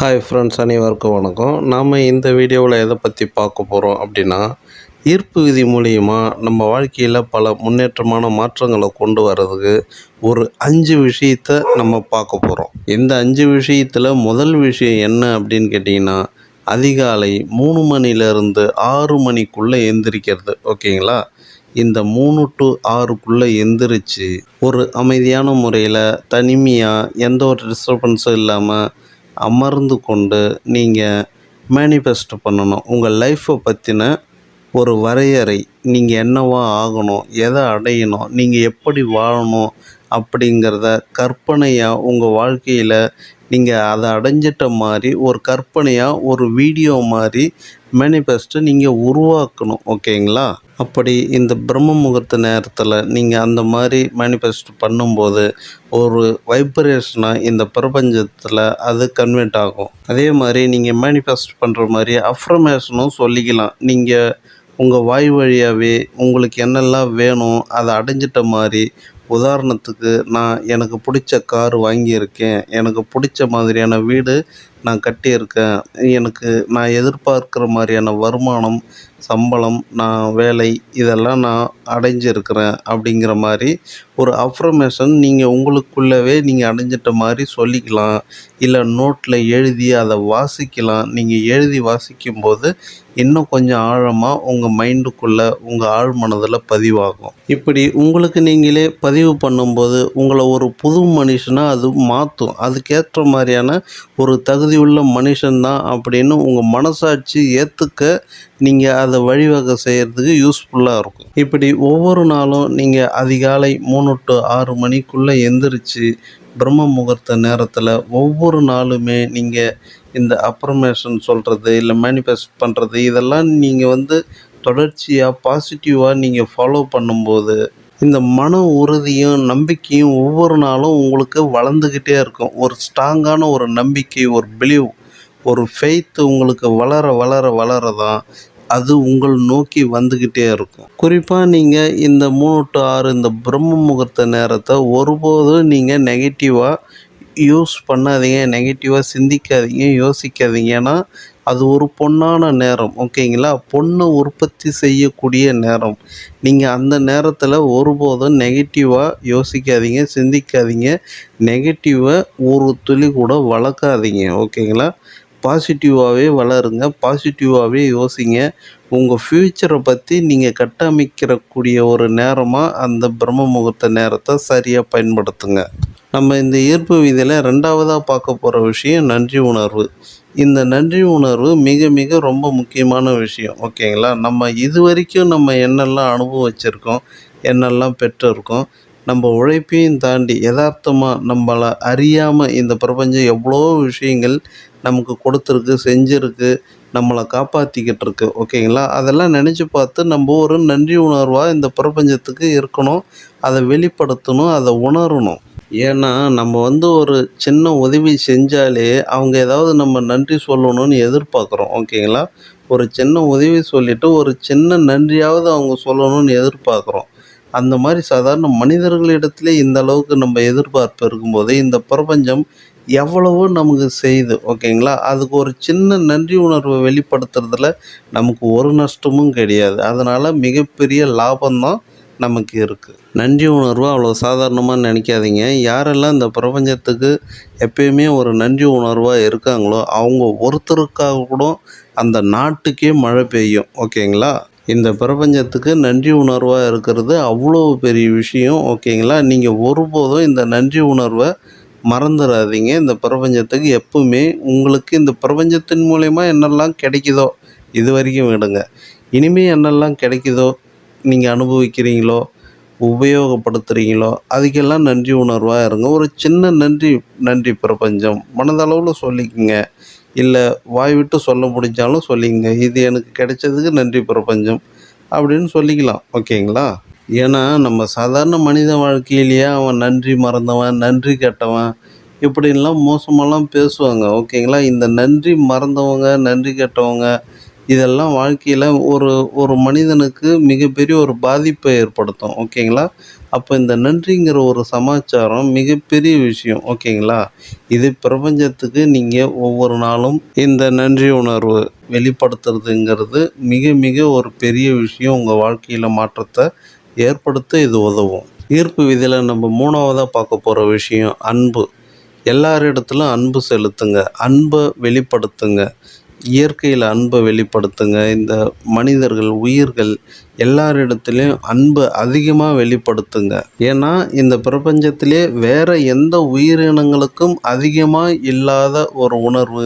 Hi friends அனைவருக்கும் வணக்கம். நாம் இந்த வீடியோவில் எதை பற்றி பார்க்க போகிறோம் அப்படின்னா ஈர்ப்பு விதி மூலிமா நம்ம வாழ்க்கையில் பல முன்னேற்றமான மாற்றங்களை கொண்டு வர்றதுக்கு ஒரு அஞ்சு விஷயத்தை நம்ம பார்க்க போகிறோம் இந்த அஞ்சு விஷயத்தில் முதல் விஷயம் என்ன அப்படின்னு கேட்டிங்கன்னா அதிகாலை மூணு மணிலேருந்து ஆறு மணிக்குள்ளே எந்திரிக்கிறது. ஓகேங்களா? இந்த மூணு டு ஆறுக்குள்ளே எந்திரிச்சு ஒரு அமைதியான முறையில் தனிமையாக எந்த ஒரு டிஸ்டர்பன்ஸும் இல்லாமல் அமர்ந்து கொண்டு நீங்கள் மேனிஃபெஸ்ட் பண்ணணும். உங்கள் லைஃப்பை பற்றின ஒரு வரையறை நீங்கள் என்னவா ஆகணும் எதை அடையணும் நீங்கள் எப்படி வாழணும் அப்படிங்கிறத கற்பனையாக உங்கள் வாழ்க்கையில் நீங்கள் அதை அடைஞ்சிட்ட மாதிரி ஒரு கற்பனையாக ஒரு வீடியோ மாதிரி மேனிஃபெஸ்ட்டை நீங்கள் உருவாக்கணும் ஓகேங்களா? அப்படி இந்த பிரம்ம முகூர்த்த நேரத்தில் நீங்கள் அந்த மாதிரி மேனிஃபெஸ்ட் பண்ணும்போது ஒரு வைப்ரேஷனாக இந்த பிரபஞ்சத்தில் அது கன்வெர்ட் ஆகும். அதே மாதிரி நீங்கள் மேனிஃபெஸ்ட் பண்ணுற மாதிரி அஃப்ரமேஷனும் சொல்லிக்கலாம். நீங்கள் உங்கள் வாய் வழியாகவே உங்களுக்கு என்னெல்லாம் வேணும் அதை அடைஞ்சிட்ட மாதிரி உதாரணத்துக்கு நான் எனக்கு பிடிச்ச கார் வாங்கியிருக்கேன் எனக்கு பிடிச்ச மாதிரியான வீடு நான் கட்டியிருக்கேன். எனக்கு நான் எதிர்பார்க்குற மாதிரியான வருமானம் சம்பளம் நான் வேலை இதெல்லாம் நான் அடைஞ்சிருக்கிறேன் அப்படிங்கிற மாதிரி ஒரு அஃப்ரமேஷன் நீங்கள் உங்களுக்குள்ளவே நீங்கள் அடைஞ்சிட்ட மாதிரி சொல்லிக்கலாம். இல்லை நோட்டில் எழுதி அதை வாசிக்கலாம். நீங்கள் எழுதி வாசிக்கும்போது இன்னும் கொஞ்சம் ஆழமாக உங்கள் மைண்டுக்குள்ளே உங்கள் ஆழ் மனதில் பதிவாகும். இப்படி உங்களுக்கு நீங்களே பதிவு பண்ணும்போது உங்களை ஒரு புது மனுஷனாக அது மாற்றும் அதுக்கேற்ற மாதிரியான ஒரு தகுதியுள்ள மனுஷன்தான் அப்படின்னு உங்கள் மனசாட்சி ஏற்றுக்க நீங்கள் அதை வழிவகை செய்கிறதுக்கு யூஸ்ஃபுல்லாக இருக்கும். இப்படி ஒவ்வொரு நாளும் நீங்கள் அதிகாலை மூணு டு ஆறு மணிக்குள்ளே எந்திரிச்சு பிரம்ம முகூர்த்த நேரத்தில் ஒவ்வொரு நாளுமே நீங்கள் இந்த அப்ரமேஷன் சொல்கிறது இல்லை மேனிஃபெஸ்ட் பண்ணுறது இதெல்லாம் நீங்கள் வந்து தொடர்ச்சியாக பாசிட்டிவாக நீங்கள் ஃபாலோ பண்ணும்போது இந்த மன உறுதியும் நம்பிக்கையும் ஒவ்வொரு நாளும் உங்களுக்கு வளர்ந்துக்கிட்டே இருக்கும். ஒரு ஸ்ட்ராங்கான ஒரு நம்பிக்கை ஒரு பிலீவ் ஒரு ஃபெய்த் உங்களுக்கு வளர வளர வளர தான் அது உங்கள் நோக்கி வந்துக்கிட்டே இருக்கும். குறிப்பாக நீங்கள் இந்த மூணு டு ஆறு இந்த பிரம்ம முகூர்த்த நேரத்தை ஒருபோதும் நீங்கள் நெகட்டிவாக யூஸ் பண்ணாதீங்க நெகட்டிவாக சிந்திக்காதீங்க யோசிக்காதீங்க. ஏன்னா அது ஒரு பொன்னான நேரம் ஓகேங்களா? பொண்ணை உற்பத்தி செய்யக்கூடிய நேரம். நீங்கள் அந்த நேரத்தில் ஒருபோதும் நெகட்டிவாக யோசிக்காதீங்க சிந்திக்காதீங்க. நெகட்டிவை ஒரு துளி கூட வளர்க்காதீங்க ஓகேங்களா? பாசிட்டிவாகவே வளருங்க பாசிட்டிவாகவே யோசிங்க. உங்கள் ஃப்யூச்சரை பற்றி நீங்கள் கட்டமைக்கிறக்கூடிய ஒரு நேரமாக அந்த பிரம்ம முகூர்த்த நேரத்தை சரியாக பயன்படுத்துங்க. நம்ம இந்த ஈர்ப்பு விதியில் ரெண்டாவதாக பார்க்க போகிற விஷயம் நன்றி உணர்வு. இந்த நன்றி உணர்வு மிக மிக ரொம்ப முக்கியமான விஷயம் ஓகேங்களா? நம்ம இது வரைக்கும் நம்ம என்னெல்லாம் அனுபவிச்சிருக்கோம் என்னெல்லாம் பெற்றிருக்கோம் நம்ம உழைப்பையும் தாண்டி யதார்த்தமாக நம்மளை அறியாமல் இந்த பிரபஞ்சம் எவ்வளோ விஷயங்கள் நமக்கு கொடுத்துருக்கு செஞ்சுருக்கு நம்மளை காப்பாற்றிக்கிட்டு இருக்கு ஓகேங்களா? அதெல்லாம் நினச்சி பார்த்து நம்ம ஒரு நன்றி உணர்வாக இந்த பிரபஞ்சத்துக்கு இருக்கணும் அதை வெளிப்படுத்தணும் அதை உணரணும். ஏன்னா நம்ம வந்து ஒரு சின்ன உதவி செஞ்சாலே அவங்க ஏதாவது நம்ம நன்றி சொல்லணும்னு எதிர்பார்க்குறோம் ஓகேங்களா? ஒரு சின்ன உதவி சொல்லிவிட்டு ஒரு சின்ன நன்றியாவது அவங்க சொல்லணும்னு எதிர்பார்க்குறோம். அந்த மாதிரி சாதாரண மனிதர்களிடத்துல இந்த அளவுக்கு நம்ம எதிர்பார்ப்பு இருக்கும்போது இந்த பிரபஞ்சம் எவ்வளவோ நமக்கு செய்யுது ஓகேங்களா? அதுக்கு ஒரு சின்ன நன்றி உணர்வை வெளிப்படுத்துறதுல நமக்கு ஒரு நஷ்டமும் கிடையாது. அதனால் மிகப்பெரிய லாபம்தான் நமக்கு இருக்குது நன்றி உணர்வு அவ்வளோ சாதாரணமாக நினைக்காதீங்க. யாரெல்லாம் இந்த பிரபஞ்சத்துக்கு எப்பயுமே ஒரு நன்றி உணர்வாக இருக்காங்களோ அவங்க ஒருத்தருக்காக கூட அந்த நாட்டுக்கே மழை பெய்யும் ஓகேங்களா? இந்த பிரபஞ்சத்துக்கு நன்றி உணர்வாக இருக்கிறது அவ்வளோ பெரிய விஷயம் ஓகேங்களா? நீங்கள் ஒருபோதும் இந்த நன்றி உணர்வை மறந்துடாதீங்க இந்த பிரபஞ்சத்துக்கு எப்பவுமே உங்களுக்கு இந்த பிரபஞ்சத்தின் மூலயமா என்னெல்லாம் கிடைக்குதோ இது வரைக்கும் விடுங்க. இனிமேல் என்னெல்லாம் கிடைக்குதோ நீங்கள் அனுபவிக்கிறீங்களோ உபயோகப்படுத்துகிறீங்களோ அதுக்கெல்லாம் நன்றி உணர்வாக இருங்க. ஒரு சின்ன நன்றி நன்றி பிரபஞ்சம். மனதளவில் சொல்லிக்கங்க. இல்லை வாய் விட்டு சொல்ல முடிஞ்சாலும் சொல்லிங்க இது எனக்கு கிடைச்சதுக்கு நன்றி பிரபஞ்சம் அப்படின்னு சொல்லிக்கலாம். ஓகேங்களா? ஏன்னா நம்ம சாதாரண மனித வாழ்க்கையிலேயே அவன் நன்றி மறந்தவன் நன்றி கெட்டவன் இப்படின்லாம் மோசமெல்லாம் பேசுவாங்க ஓகேங்களா? இந்த நன்றி மறந்தவங்க நன்றி கெட்டவங்க இதெல்லாம் வாழ்க்கையில் ஒரு ஒரு மனிதனுக்கு மிகப்பெரிய ஒரு பாதிப்பை ஏற்படுத்தும் ஓகேங்களா? அப்போ இந்த நன்றிங்கிற ஒரு சமாச்சாரம் மிகப்பெரிய விஷயம் ஓகேங்களா? இது பிரபஞ்சத்துக்கு நீங்கள் ஒவ்வொரு நாளும் இந்த நன்றி உணர்வு வெளிப்படுத்துறதுங்கிறது மிக மிக ஒரு பெரிய விஷயம் உங்கள் வாழ்க்கையில் மாற்றத்தை ஏற்படுத்த இது உதவும். ஈர்ப்பு விதியில் நம்ம மூணாவதாக பார்க்க போகிற விஷயம் அன்பு. எல்லாரிடத்திலும் அன்பு செலுத்துங்க. அன்பை வெளிப்படுத்துங்க. இயற்கையில் அன்பை வெளிப்படுத்துங்க. இந்த மனிதர்கள் உயிர்கள் எல்லாரிடத்துலையும் அன்பை அதிகமாக வெளிப்படுத்துங்க. ஏன்னா இந்த பிரபஞ்சத்திலே வேறு எந்த உயிரினங்களுக்கும் அதிகமாக இல்லாத ஒரு உணர்வு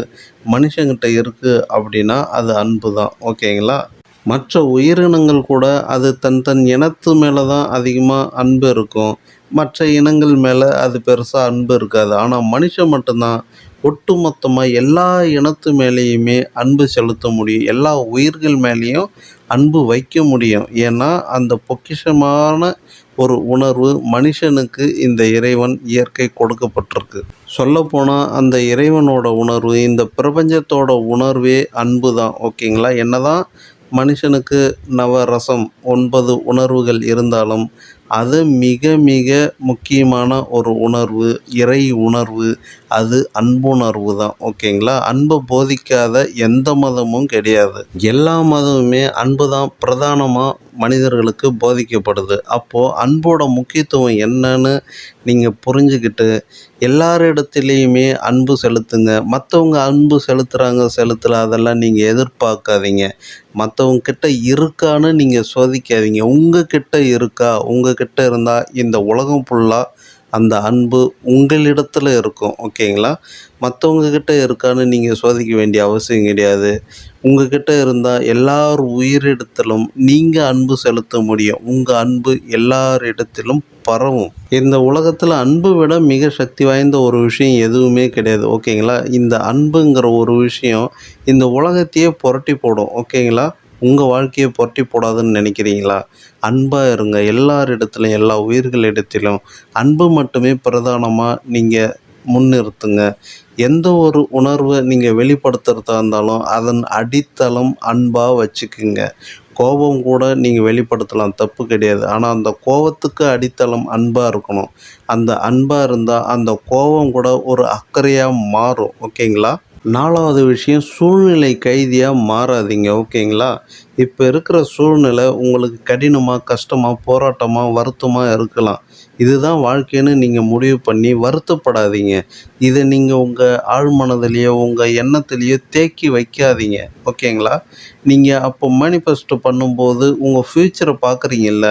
மனுஷங்கிட்ட இருக்குது அப்படின்னா அது அன்பு தான் ஓகேங்களா? மற்ற உயிரினங்கள் கூட அது தன் தன் இனத்து மேலே தான் அதிகமாக அன்பு இருக்கும். மற்ற இனங்கள் மேலே அது பெருசாக அன்பு இருக்காது. ஆனால் மனுஷன் மட்டும்தான் ஒட்டுமொத்தமாக எல்லா இனத்து மேலேயுமே அன்பு செலுத்த முடியும். எல்லா உயிர்கள் மேலேயும் அன்பு வைக்க முடியும். ஏன்னா அந்த பொக்கிஷமான ஒரு உணர்வு மனுஷனுக்கு இந்த இறைவன் இயற்கை கொடுக்கப்பட்டிருக்கு. சொல்லப்போனால் அந்த இறைவனோட உணர்வு இந்த பிரபஞ்சத்தோட உணர்வே அன்பு தான் ஓகேங்களா? என்னதான் மனுஷனுக்கு நவரசம் ஒன்பது உணர்வுகள் இருந்தாலும் அது மிக மிக முக்கியமான ஒரு உணர்வு இறை உணர்வு. அது அன்புணர்வு தான் ஓகேங்களா? அன்பை போதிக்காத எந்த மதமும் கிடையாது. எல்லா மதமுமே அன்பு தான் பிரதானமாக மனிதர்களுக்கு போதிக்கப்படுது. அப்போது அன்போட முக்கியத்துவம் என்னன்னு நீங்கள் புரிஞ்சுக்கிட்டு எல்லாரிடத்துலேயுமே அன்பு செலுத்துங்க. மற்றவங்க அன்பு செலுத்துகிறாங்க செலுத்தலை அதெல்லாம் நீங்கள் எதிர்பார்க்காதீங்க. மற்றவங்க கிட்ட இருக்கான்னு நீங்கள் சோதிக்காதீங்க. உங்கள் கிட்ட இருக்கா? உங்கள் கிட்ட இருந்தால் இந்த உலகம் ஃபுல்லாக அந்த அன்பு உங்களிடத்தில் இருக்கும் ஓகேங்களா? மற்றவங்கக்கிட்ட இருக்கான்னு நீங்கள் சோதிக்க வேண்டிய அவசியம் கிடையாது. உங்ககிட்ட இருந்தால் எல்லார் உயிரிடத்திலும் நீங்கள் அன்பு செலுத்த முடியும். உங்கள் அன்பு எல்லாரிடத்திலும் பரவும். இந்த உலகத்தில் அன்பு விட மிக சக்தி வாய்ந்த ஒரு விஷயம் எதுவுமே கிடையாது ஓகேங்களா? இந்த அன்புங்கிற ஒரு விஷயம் இந்த உலகத்தையே புரட்டி போடும் ஓகேங்களா? உங்கள் வாழ்க்கையை புரட்டி போடாதுன்னு நினைக்கிறீங்களா? அன்பாக இருங்க. எல்லாரிடத்திலும் எல்லா உயிர்களிடத்திலும் அன்பு மட்டுமே பிரதானமாக நீங்கள் முன்னிறுத்துங்க. எந்த ஒரு உணர்வை நீங்கள் வெளிப்படுத்துகிறதா இருந்தாலும் அதன் அடித்தளம் அன்பாக வச்சுக்குங்க. கோபம் கூட நீங்கள் வெளிப்படுத்தலாம். தப்பு கிடையாது. ஆனால் அந்த கோபத்துக்கு அடித்தளம் அன்பாக இருக்கணும். அந்த அன்பாக இருந்தால் அந்த கோபம் கூட ஒரு அக்கறையாக மாறும். ஓகேங்களா? நாலாவது விஷயம் சூழ்நிலை கைதியாக மாறாதீங்க ஓகேங்களா? இப்போ இருக்கிற சூழ்நிலை உங்களுக்கு கடினமாக கஷ்டமாக போராட்டமாக வருத்தமாக இருக்கலாம். இதுதான் வாழ்க்கைன்னு நீங்கள் முடிவு பண்ணி வருத்தப்படாதீங்க. இதை நீங்கள் உங்கள் ஆழ்மனதிலேயோ உங்கள் எண்ணத்துலேயோ தேக்கி வைக்காதீங்க ஓகேங்களா? நீங்கள் அப்போ மேனிஃபெஸ்டோ பண்ணும்போது உங்கள் ஃப்யூச்சரை பார்க்குறீங்கல்ல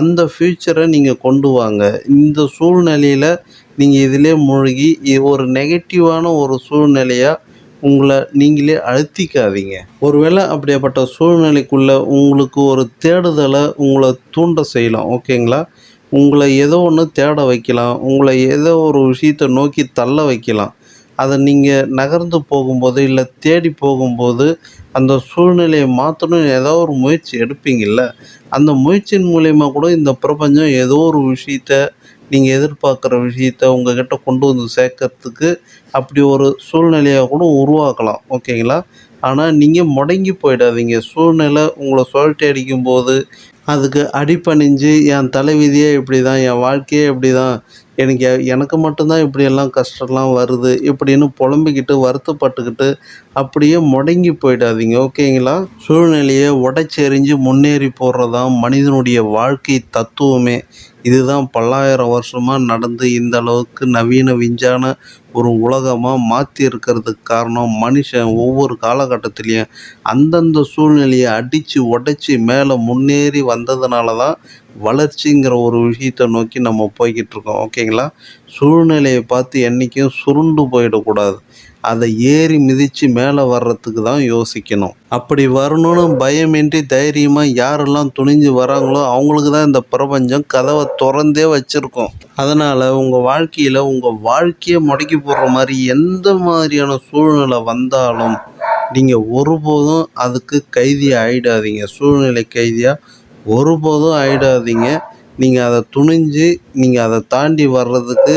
அந்த ஃப்யூச்சரை நீங்கள் கொண்டு வாங்க. இந்த சூழ்நிலையில் நீங்கள் இதிலே மூழ்கி ஒரு நெகட்டிவான ஒரு சூழ்நிலையாக உங்களை நீங்களே அழுத்திக்காதீங்க. ஒருவேளை அப்படியாப்பட்ட சூழ்நிலைக்குள்ளே உங்களுக்கு ஒரு தேடுதலை உங்களை தூண்ட செய்யலாம் ஓகேங்களா? உங்களை ஏதோ ஒன்று தேட வைக்கலாம் உங்களை ஏதோ ஒரு விஷயத்தை நோக்கி தள்ள வைக்கலாம். அதை நீங்கள் நகர்ந்து போகும்போது இல்லை தேடி போகும்போது அந்த சூழ்நிலையை மாற்றணும் ஏதோ ஒரு முயற்சி எடுப்பீங்கள்ல அந்த முயற்சியின் மூலயமா கூட இந்த பிரபஞ்சம் ஏதோ ஒரு விஷயத்த நீங்கள் எதிர்பார்க்குற விஷயத்த உங்ககிட்ட கொண்டு வந்து சேர்க்கறதுக்கு அப்படி ஒரு சூழ்நிலையாக கூட உருவாக்கலாம் ஓகேங்களா? ஆனால் நீங்கள் முடங்கி போயிடாதீங்க. சூழ்நிலை உங்களை சுழட்டி அடிக்கும்போது அதுக்கு அடிபணிஞ்சு என் தலைவிதியே இப்படி தான் என் வாழ்க்கையே இப்படி தான் எனக்கு எனக்கு மட்டும்தான் இப்படியெல்லாம் கஷ்டம்லாம் வருது இப்படின்னு புலம்பிக்கிட்டு வருத்தப்பட்டுக்கிட்டு அப்படியே முடங்கி போயிடாதீங்க ஓகேங்களா? சூழ்நிலையை உடைச்செறிஞ்சு முன்னேறி போடுறதான் மனிதனுடைய வாழ்க்கை தத்துவமே. இதுதான் பல்லாயிரம் வருஷமாக நடந்து இந்த அளவுக்கு நவீன விஞ்ஞான ஒரு உலகமாக மாற்றி இருக்கிறதுக்கு காரணம் மனுஷன் ஒவ்வொரு காலகட்டத்திலையும் அந்தந்த சூழ்நிலையை அடித்து உடைச்சி மேலே முன்னேறி வந்ததுனால தான் வளர்ச்சிங்கிற ஒரு விஷயத்தை நோக்கி நம்ம போய்கிட்டு இருக்கோம் ஓகேங்களா? சூழ்நிலையை பார்த்து என்றைக்கும் சுருண்டு போயிடக்கூடாது. அதை ஏறி மிதித்து மேலே வர்றதுக்கு தான் யோசிக்கணும். அப்படி வரணும்னு பயமின்றி தைரியமாக யாரெல்லாம் துணிஞ்சு வராங்களோ அவங்களுக்கு தான் இந்த பிரபஞ்சம் கதவை திறந்தே வச்சுருக்கோம். அதனால் உங்கள் வாழ்க்கையில் உங்கள் வாழ்க்கையை முடக்கி போடுற மாதிரி எந்த மாதிரியான சூழ்நிலை வந்தாலும் நீங்கள் ஒருபோதும் அதுக்கு கைதி ஆகிடாதீங்க சூழ்நிலை கைதியாக ஒருபோதும் ஆயிடாதீங்க. நீங்கள் அதை துணிஞ்சு நீங்கள் அதை தாண்டி வர்றதுக்கு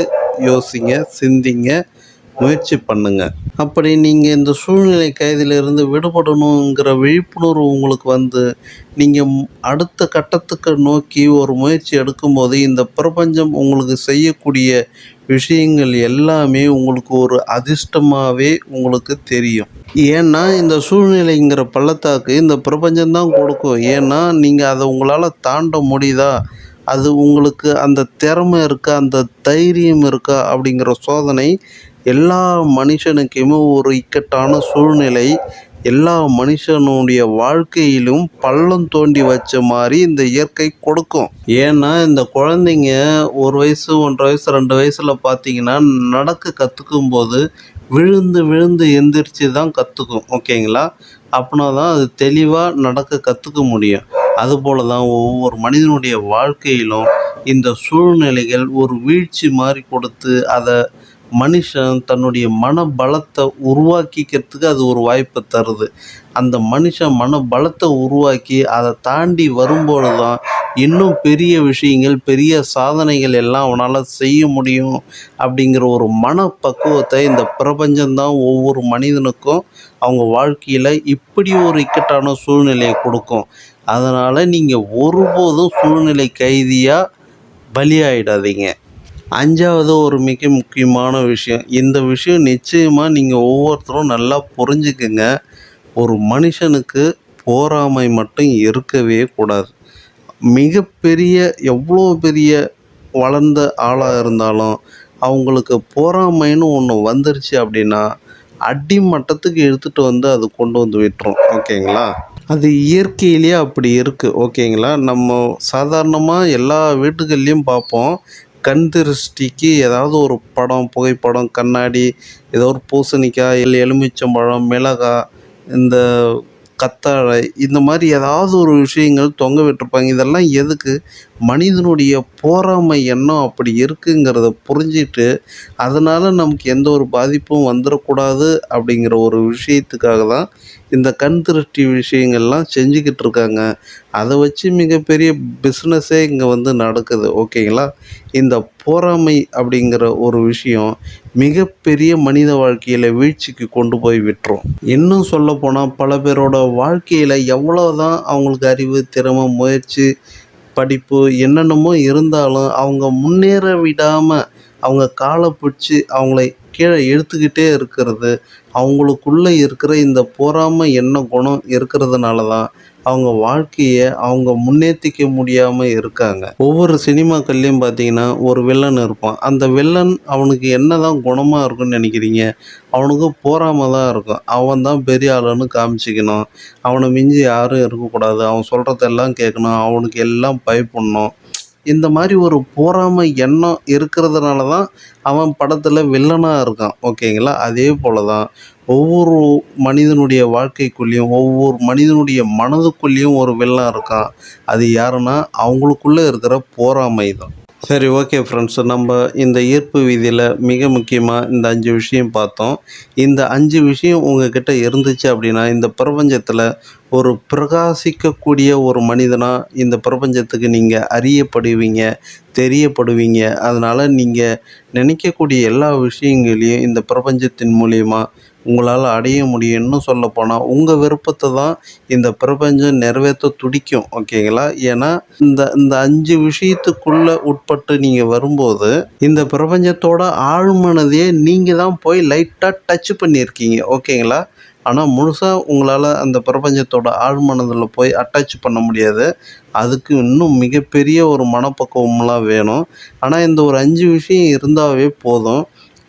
யோசிங்க சிந்திங்க. முயற்சி பண்ணுங்க. அப்படி நீங்கள் இந்த சூழ்நிலை கைதிலிருந்து விடுபடணுங்கிற விழிப்புணர்வு உங்களுக்கு வந்து நீங்கள் அடுத்த கட்டத்துக்கு நோக்கி ஒரு முயற்சி எடுக்கும்போது இந்த பிரபஞ்சம் உங்களுக்கு செய்யக்கூடிய விஷயங்கள் எல்லாமே உங்களுக்கு ஒரு அதிர்ஷ்டமாகவே உங்களுக்கு தெரியும். ஏன்னா இந்த சூழ்நிலைங்கிற பள்ளத்தாக்கு இந்த பிரபஞ்சம்தான் கொடுக்கும். ஏன்னா நீங்கள் அதை உங்களால் தாண்ட முடியுதா? அது உங்களுக்கு அந்த திறமை இருக்கா? அந்த தைரியம் இருக்கா? அப்படிங்கிற சோதனை எல்லா மனுஷனுக்குமே ஒரு இக்கட்டான சூழ்நிலை. எல்லா மனுஷனுடைய வாழ்க்கையிலும் பள்ளம் தோண்டி வச்ச மாதிரி இந்த இயற்கை கொடுக்கும். ஏன்னா இந்த குழந்தைங்க ஒரு வயசு ஒன்றரை வயசு ரெண்டு வயசில் பார்த்தீங்கன்னா நடக்க கற்றுக்கும் போது விழுந்து விழுந்து எந்திரிச்சு தான் கற்றுக்கும் ஓகேங்களா? அப்படின்னா தான் அது தெளிவாக நடக்க கற்றுக்க முடியும். அதுபோல தான் ஒவ்வொரு மனிதனுடைய வாழ்க்கையிலும் இந்த சூழ்நிலைகள் ஒரு வீழ்ச்சி மாதிரி கொடுத்து அதை மனுஷன் தன்னுடைய மன பலத்தை உருவாக்கிக்கிறதுக்கு அது ஒரு வாய்ப்பை தருது. அந்த மனுஷன் மன பலத்தை உருவாக்கி அதை தாண்டி வரும்பொழுது தான் இன்னும் பெரிய விஷயங்கள் பெரிய சாதனைகள் எல்லாம் அவனால் செய்ய முடியும் அப்படிங்கிற ஒரு மனப்பக்குவத்தை இந்த பிரபஞ்சம்தான் ஒவ்வொரு மனிதனுக்கும் அவங்க வாழ்க்கையில் இப்படி ஒரு இக்கட்டான சூழ்நிலையை கொடுக்கும். அதனால் நீங்கள் ஒருபோதும் சூழ்நிலை கைதியாக பலியாயிடாதீங்க. அஞ்சாவது ஒரு மிக முக்கியமான விஷயம். இந்த விஷயம் நிச்சயமாக நீங்கள் ஒவ்வொருத்தரும் நல்லா புரிஞ்சுக்குங்க. ஒரு மனுஷனுக்கு போராமை மட்டும் இருக்கவே கூடாது. மிகப்பெரிய எவ்வளோ பெரிய வளர்ந்த ஆளாக இருந்தாலும் அவங்களுக்கு போராமைன்னு ஒன்று வந்துருச்சு அப்படின்னா அடிமட்டத்துக்கு எடுத்துகிட்டு வந்து அது கொண்டு வந்து விட்டுரும். ஓகேங்களா? அது இயற்கையிலேயே அப்படி இருக்குது ஓகேங்களா? நம்ம சாதாரணமாக எல்லா வீட்டுகள்லேயும் பார்ப்போம். கண் திருஷ்டிக்கு ஏதாவது ஒரு படம் புகைப்படம் கண்ணாடி ஏதோ ஒரு பூசணிக்காய் இல்லை எலுமிச்சம்பழம் மிளகாய் இந்த கத்தாழை இந்த மாதிரி ஏதாவது ஒரு விஷயங்கள் தொங்க விட்டுருப்பாங்க. இதெல்லாம் எதுக்கு? மனிதனுடைய போராமை எண்ணம் அப்படி இருக்குங்கிறத புரிஞ்சிட்டு அதனால் நமக்கு எந்த ஒரு பாதிப்பும் வந்துடக்கூடாது அப்படிங்கிற ஒரு விஷயத்துக்காக தான் இந்த கண் திருஷ்டி விஷயங்கள்லாம் செஞ்சுக்கிட்டு இருக்காங்க அதை வச்சு மிகப்பெரிய பிஸ்னஸே இங்கே வந்து நடக்குது. ஓகேங்களா? இந்த போராமை அப்படிங்கிற ஒரு விஷயம் மிகப்பெரிய மனித வாழ்க்கையில் வீழ்ச்சிக்கு கொண்டு போய் விட்டுரும். இன்னும் சொல்லப்போனால் பல பேரோட வாழ்க்கையில் எவ்வளோ தான் அவங்களுக்கு அறிவு திறமை முயற்சி படிப்பு என்னென்னமோ இருந்தாலும் அவங்க முன்னேற விடாமல் அவங்க காலை பிடிச்சி அவங்களை கீழே இழுத்துக்கிட்டே இருக்கிறது. அவங்களுக்குள்ளே இருக்கிற இந்த பொறாமை என்ன குணம் இருக்கிறதுனால தான் அவங்க வாழ்க்கையை அவங்க முன்னேற்றிக்க முடியாமல் இருக்காங்க. ஒவ்வொரு சினிமாக்கள்லேயும் பார்த்தீங்கன்னா ஒரு வில்லன் இருப்பான். அந்த வில்லன் அவனுக்கு என்ன தான் குணமாக இருக்குன்னு நினைக்கிறீங்க? அவனுக்கு போறாமல் தான் இருக்கும். அவன் தான் பெரிய ஆளுன்னு காமிச்சிக்கணும். அவனை மிஞ்சி யாரும் இருக்கக்கூடாது. அவன் சொல்கிறதெல்லாம் கேட்கணும். அவனுக்கு எல்லாம் பயப்படணும். இந்த மாதிரி ஒரு போராமை எண்ணம் இருக்கிறதுனால தான் அவன் படத்தில் வில்லனாக இருக்கான் ஓகேங்களா? அதே போல் தான் ஒவ்வொரு மனிதனுடைய வாழ்க்கைக்குள்ளேயும் ஒவ்வொரு மனிதனுடைய மனதுக்குள்ளேயும் ஒரு வில்லன் இருக்கான். அது யாருன்னா அவங்களுக்குள்ளே இருக்கிற போராமை தான். சரி ஓகே ஃப்ரெண்ட்ஸ் நம்ம இந்த ஈர்ப்பு விதியில் மிக முக்கியமாக இந்த அஞ்சு விஷயம் பார்த்தோம். இந்த அஞ்சு விஷயம் உங்ககிட்ட இருந்துச்சு அப்படின்னா இந்த பிரபஞ்சத்தில் ஒரு பிரகாசிக்கக்கூடிய ஒரு மனிதனாக இந்த பிரபஞ்சத்துக்கு நீங்கள் அறியப்படுவீங்க தெரியப்படுவீங்க. அதனால் நீங்கள் நினைக்கக்கூடிய எல்லா விஷயங்களையும் இந்த பிரபஞ்சத்தின் மூலிமா உங்களால் அடைய முடியும்னு சொல்லப்போனால் உங்கள் விருப்பத்தை தான் இந்த பிரபஞ்சம் நிறைவேற்ற துடிக்கும். ஓகேங்களா? ஏன்னா இந்த இந்த அஞ்சு விஷயத்துக்குள்ளே உட்பட்டு நீங்கள் வரும்போது இந்த பிரபஞ்சத்தோட ஆழ்மனதையே நீங்கள் தான் போய் லைட்டாக டச் பண்ணியிருக்கீங்க. ஓகேங்களா? ஆனால் முழுசாக உங்களால் அந்த பிரபஞ்சத்தோட ஆழ்மனதில் போய் அட்டாச் பண்ண முடியாது. அதுக்கு இன்னும் மிகப்பெரிய ஒரு மனப்பக்குவம்லாம் வேணும். ஆனால் இந்த ஒரு அஞ்சு விஷயம் இருந்தாவே போதும்.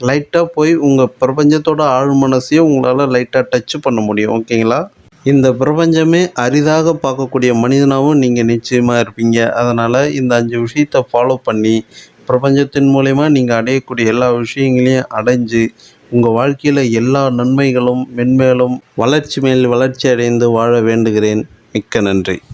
லைட்டாக போய் உங்கள் பிரபஞ்சத்தோட ஆழ்மனசையும் உங்களால் லைட்டாக டச் பண்ண முடியும். ஓகேங்களா? இந்த பிரபஞ்சமே அரிதாக பார்க்கக்கூடிய மனிதனாகவும் நீங்கள் நிச்சயமாக இருப்பீங்க. அதனால் இந்த அஞ்சு விஷயத்தை ஃபாலோ பண்ணி பிரபஞ்சத்தின் மூலயமா நீங்கள் அடையக்கூடிய எல்லா விஷயங்களையும் அடைஞ்சு உங்கள் வாழ்க்கையில் எல்லா நன்மைகளும் மென்மேலும் வளர்ச்சி மேல் வளர்ச்சி அடைந்து வாழ வேண்டுகிறேன். மிக்க நன்றி.